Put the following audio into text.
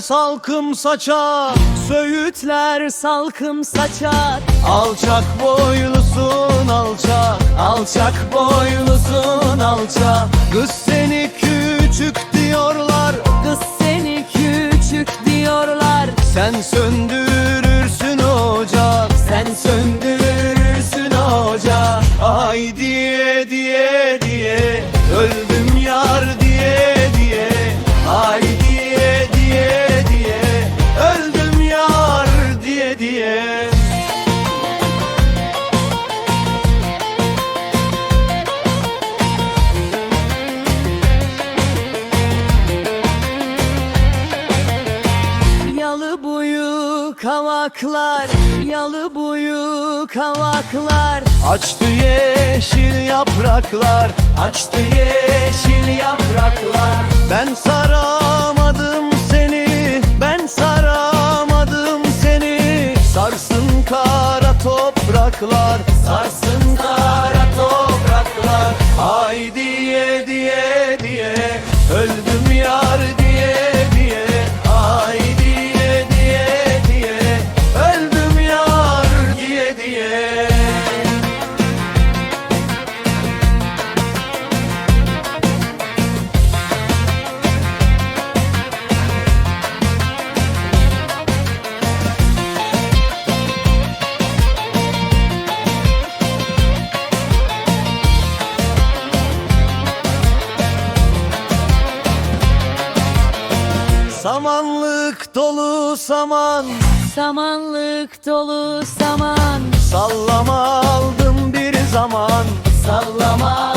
salkım saçar Söğütler salkım saçar Alçak boylusun alçak Alçak boylusun alçak Kız seni küçük diyorlar kavaklar Yalı boyu kavaklar. Açtı yeşil yapraklar Açtı yeşil yapraklar. Ben saramadım seni Ben saramadım seni. Sarsın kara topraklar Sarsın kara topraklar. Ay diye diye diye Öldüm yar diye dolu saman. Samanlık dolu saman. Sallama aldım bir zaman. Sallama